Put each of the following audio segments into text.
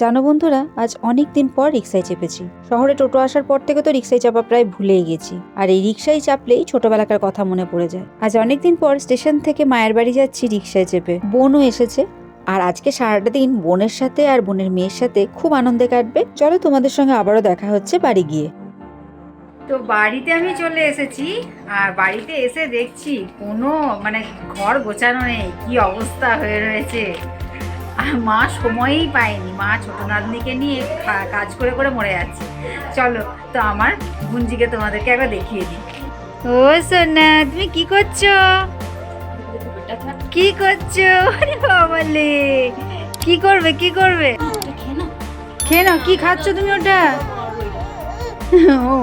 জানো বন্ধুরা, আজ অনেক দিন পর রিক্সায় চেপেছি। শহরে টোটো আসার পর থেকে তো রিক্সায় চাপা প্রায় ভুলেই গেছি। আর এই রিক্সায় চাপলেই ছোটবেলাকার কথা মনে পড়ে যায়। আজ অনেক দিন পর স্টেশন থেকে মায়ের বাড়ি যাচ্ছি রিক্সায় চেপে। বোনও এসেছে। আর আজকে সারাটা দিন বোনের সাথে আর বোনের মেয়ের সাথে খুব আনন্দে কাটবে। চলো তোমাদের সঙ্গে আবারও দেখা হচ্ছে বাড়ি গিয়ে। তো বাড়িতে আমি চলে এসেছি, আর বাড়িতে এসে দেখছি কোনো মানে ঘর গোছানো নেই। কি অবস্থা হয়ে রয়েছে? মা সময়ই পায়নি। মা ছোট নাতনিকে নিয়ে কাজ করে করে মরে যাচ্ছে। চলো তো আমার গুঞ্জিকে তোমাদেরকে একবার দেখিয়ে দিই। ও সোনা তুমি কি করছ? কি করছ? বাবালে কি করবে কি করবে? খেয়ে নাও কি খাচ্ছ তুমি ওটা? ও,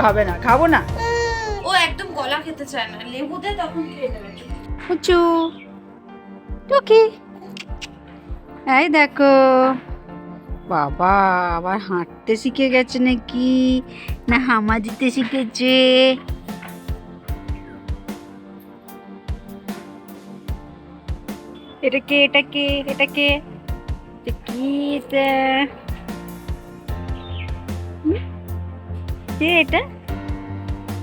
খাবে না খাব না। ও একদম গলা খেতে চায় না লেবু দে তখন খেয়ে নেবে। উঁচু। টুকি এই দেখো। বাবা, আবার হাঁটতে শিখে গেছে নাকি? না হামা দিতে শিখেছে। এটা কে এটা কে এটা কে? কি এটা? কে এটা?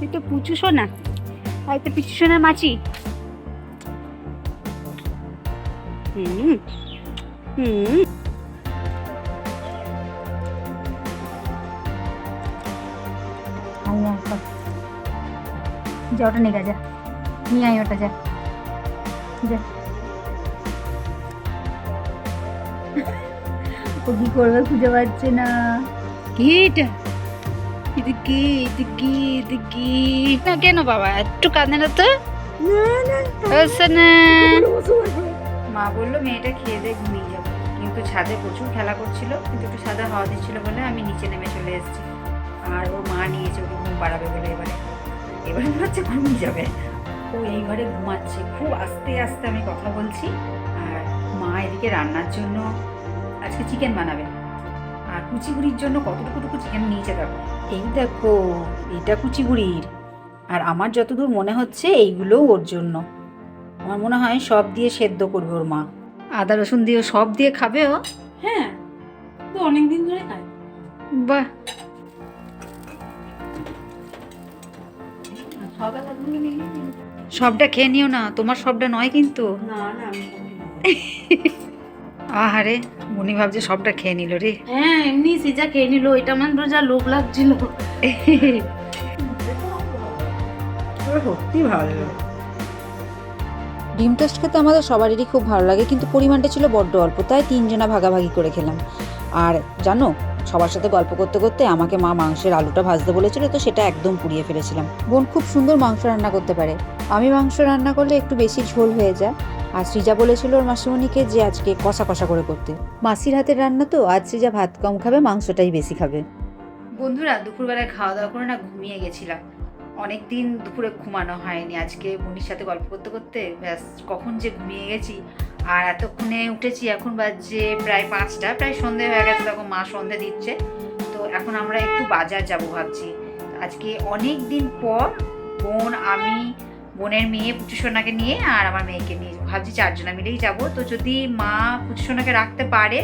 এই তো পুচু সোনা। আর এটা পিচু সোনার মাছি। হুম। হুম যা ওটা নিয়ে যা নিয়ে আয় ওটা যা যা ও কি করবে খুঁজে পাচ্ছে না কি এটা এটা কি না কেন বাবা একটু কাঁদে না তো হচ্ছে না মা বলল, মেয়েটা খেয়ে দিয়ে ঘুমিয়ে যাব। কিন্তু ছাদে প্রচুর খেলা করছিল, কিন্তু একটু সাদা হাওয়া দিচ্ছিল বলে আমি নিচে নেমে চলে এসেছি। আর ওর মা নিয়েছে ওকে ঘুম পাড়াবে বলে এবারে। এবারে মনে হচ্ছে ঘুমিয়ে যাবে। ও এই ঘরে ঘুমাচ্ছে। খুব আস্তে আস্তে আমি কথা বলছি। আর মা এদিকে রান্নার জন্য আজকে চিকেন বানাবে। আর কুচিগুড়ির জন্য কতটুকু টুকু চিকেন নিয়েছে দেখো। এই দেখো, এটা কুচিগুড়ির। আর আমার যতদূর মনে হচ্ছে, এইগুলোও ওর জন্য। আমার মনে হয় সব দিয়ে সেদ্ধ করবে ওর মা। আদা রসুন দিয়ে সব দিয়ে খাবে ও? হ্যাঁ তো অনেকদিন ধরে খাই বাহ। সবটা খেয়ে নিও না তোমার সবটা নয় কিন্তু। না না আমি খাব না। আহারে মনি ভাবছে সবটা খেয়ে নিল রে। হ্যাঁ এমনি সিজা খেয়ে নিল এটা তো যা লোভ লাগছিল। সত্যি ভালো। ডিম টোস্ট খেতে আমাদের সবারই খুব ভালো লাগে, কিন্তু পরিমাণটা ছিল বড্ড অল্প, তাই তিনজনা ভাগাভাগি করে খেলাম। আর জানো, সবার সাথে গল্প করতে করতে আমাকে মা মাংসের আলুটা ভাজতে বলেছিল, তো সেটা একদম পুড়িয়ে ফেলেছিলাম। বোন খুব সুন্দর মাংস রান্না করতে পারে। আমি মাংস রান্না করলে একটু বেশি ঝোল হয়ে যায়। আর সৃজা বলেছিল ওর মাসিমণিকে যে আজকে কষা কষা করে করতে। মাসির হাতের রান্না তো, আজ সৃজা ভাত কম খাবে, মাংসটাই বেশি খাবে। বন্ধুরা, দুপুরবেলায় খাওয়া দাওয়া করে না, ঘুমিয়ে গেছিলাম। অনেক দিন দুপুরে ঘুমানো হয়নি। আজকে বোনির সাথে গল্প করতে করতে ব্যাস কখন যে ঘুমিয়ে গেছি আর এতক্ষণে উঠেছি, এখন বাজে প্রায় পাঁচটা, প্রায় সন্ধে হয়ে গেছে তখন মা সন্ধে দিচ্ছে। তো এখন আমরা একটু বাজার যাব ভাবছি। আজকে অনেক দিন পর বোন, আমি, বোনের মেয়ে পুচুসোনাকে নিয়ে আর আমার মেয়েকে নিয়ে ভাবছি চারজনা মিলেই যাব। তো যদি মা পুচুসোনাকে রাখতে পারে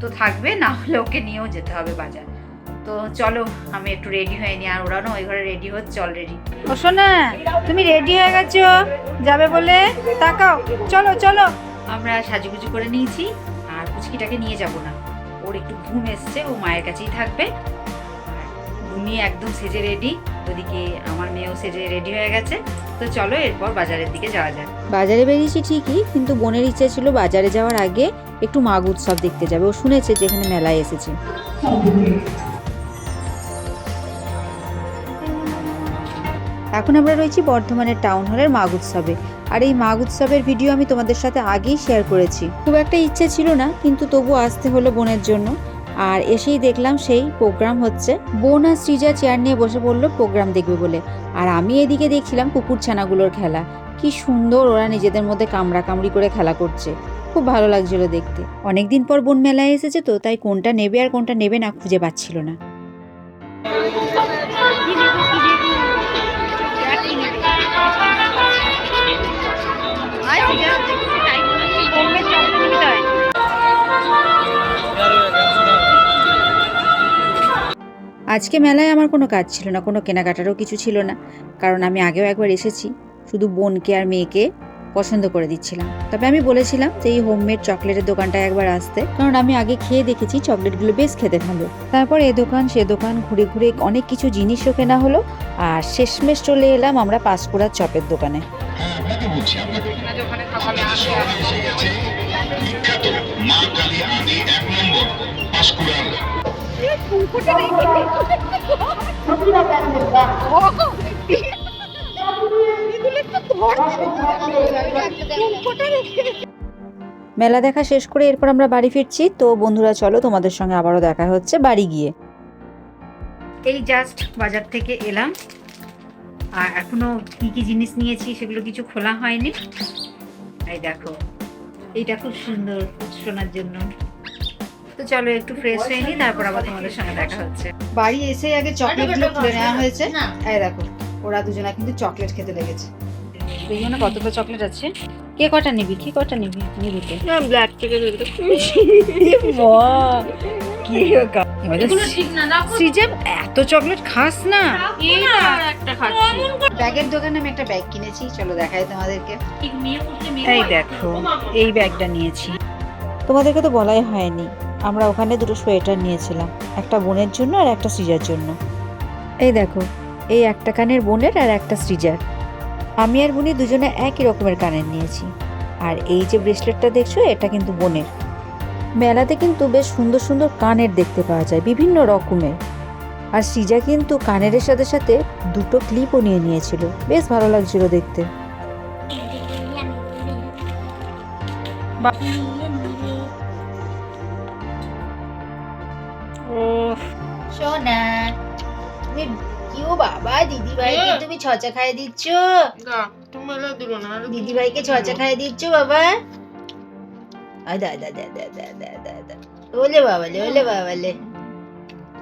তো থাকবে, না হলে ওকে নিয়েও যেতে হবে বাজার। তো চলো আমি একটু রেডি হয়ে নি আর ওরাও না ওই ঘরে রেডি হচ্ছে অলরেডি ও শোনা তুমি রেডি হয়ে গেছো? যাবে বলে? তাকাও। চলো চলো। আমরা সাজুগুজু করে নিয়েছি আর পুচকিটাকে নিয়ে যাব না। ওর একটু ঘুম এসছে ও মায়ের কাছেই থাকবে। উনি একদম সেজে রেডি ওদিকে আমার মেয়েও সেজে রেডি হয়ে গেছে। তো চলো এরপর বাজারের দিকে যাওয়া যাক। বাজারে বেরিয়েছি ঠিকই কিন্তু বোনের ইচ্ছে ছিল বাজারে যাওয়ার আগে একটু মাঘ উৎসব দেখতে যাবে। ও শুনেছে যেখানে মেলায় এসেছে। এখন আমরা রয়েছি বর্ধমানের টাউন হলের মাঘ উৎসবে। আর এই মাঘ উৎসবের ভিডিও আমি তোমাদের সাথে আগেই শেয়ার করেছি। খুব একটা ইচ্ছে ছিল না, কিন্তু তবু আসতে হলো বোনের জন্য। আর এসেই দেখলাম সেই প্রোগ্রাম হচ্ছে। বোন আর সৃজা চেয়ার নিয়ে বসে পড়ল প্রোগ্রাম দেখবে বলে। আর আমি এদিকে দেখছিলাম কুকুর ছানাগুলোর খেলা। কি সুন্দর ওরা নিজেদের মধ্যে কামড়া কামড়ি করে খেলা করছে। খুব ভালো লাগছিল দেখতে। অনেকদিন পর বোন মেলায় এসেছে তো, তাই কোনটা নেবে আর কোনটা নেবে না খুঁজে পাচ্ছিল না। আজকে মেলায় আমার কোনো কাজ ছিল না কোনো কেনাকাটারও কিছু ছিল না। কারণ আমি আগেও একবার এসেছি শুধু বোনকে আর মেয়েকে পছন্দ করে দিচ্ছিলাম। তবে আমি বলেছিলাম যে এই হোমমেড চকলেটের দোকানটায় একবার আসতে কারণ আমি আগে খেয়ে দেখেছি চকলেটগুলো বেশ খেতে ভালো। তারপর এ দোকান সে দোকান ঘুরে ঘুরে অনেক কিছু জিনিসও কেনা হলো আর শেষমেশ চলে এলাম আমরা পাঁশকুড়ার চপের দোকানে। বিখ্যাত মা কালী আদি এক নম্বর পাঁশকুড়ার মেলা দেখা শেষ করে এরপর আমরা বাড়ি ফিরছি। তো বন্ধুরা চলো তোমাদের সঙ্গে আবারও দেখা হচ্ছে বাড়ি গিয়ে। এই জাস্ট বাজার থেকে এলাম। আর এখনও কি কি জিনিস নিয়েছি সেগুলো কিছু খোলা হয়নি। এই দেখো এইটা খুব সুন্দর শোনার জন্য। তো চলো একটু ফ্রেশ হয়ে নিই তারপর আবার তোমাদের সঙ্গে দেখা হচ্ছে। বাড়ি এসে আগে চকলেটগুলো খুলে নেওয়া হয়েছে। এই দেখো ওরা দুজনা কিন্তু চকলেট খেতে লেগেছে। এই জন্য কতগুলো চকলেট আছে? কে কটা নিবি? কে কটা নিবি? নিবি তো। ব্ল্যাক থেকে এগুলো ঠিক সৃজেব এত চকলেট খাস না। না একটা খাচ্ছি। ব্যাগের দোকানে আমি একটা ব্যাগ কিনেছি চলো দেখাই তোমাদেরকে। এই দেখো এই ব্যাগটা নিয়েছি। তোমাদেরকে তো বলাই হয়নি আমরা ওখানে দুটো সোয়েটার নিয়েছিলাম একটা বোনের জন্য আর একটা সৃজার জন্য। এই দেখো এই একটা কানের বোনের আর একটা সৃজার। আমি আর বোনি দুজনে একই রকমের কানের নিয়েছি। আর এই যে ব্রেসলেটটা দেখছ এটা কিন্তু বোনের। মেলাতে কিন্তু বেশ সুন্দর সুন্দর কানের দেখতে পাওয়া যায় বিভিন্ন রকমের। আর সিজা কিন্তু কানের সাথে সাথে দুটো ক্লিপও নিয়ে নিয়েছিল। বেশ ভালো লাগছিল দেখতে। সোনা বাবা দিদি ভাইকে হুম। তুমি ছচা খাইয়ে দিচ্ছ? না তুমি এলে দিলো না দিদি ভাইকে ছচা খাইয়ে দিচ্ছ বাবা? ওলে বাবালে ওলে বাবালে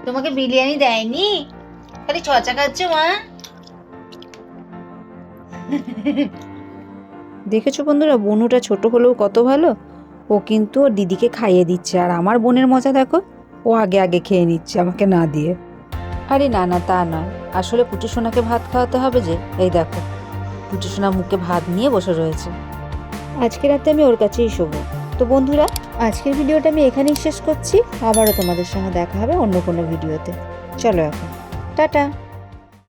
তোমাকে বিরিয়ানি দেয়নি খালি ছচা খাচ্ছে মা দেখেছ বন্ধুরা বনুটা ছোট হলেও কত ভালো? ও কিন্তু ওর দিদিকে খাইয়ে দিচ্ছে আর আমার বোনের মজা দেখো ও আগে আগে খেয়ে নিচ্ছে আমাকে না দিয়ে। আরে না না তা নয়। আসলে পুটু সোনাকে ভাত খাওয়াতে হবে যে এই দেখো। পুটু সোনা মুখে ভাত নিয়ে বসে রয়েছে। আজকে রাতে আমি ওর কাছেই শোবো। তো বন্ধুরা, আজকের ভিডিওটা আমি এখানেই শেষ করছি। আবারও তোমাদের সঙ্গে দেখা হবে অন্য কোনো ভিডিওতে। চলো এখন। টাটা।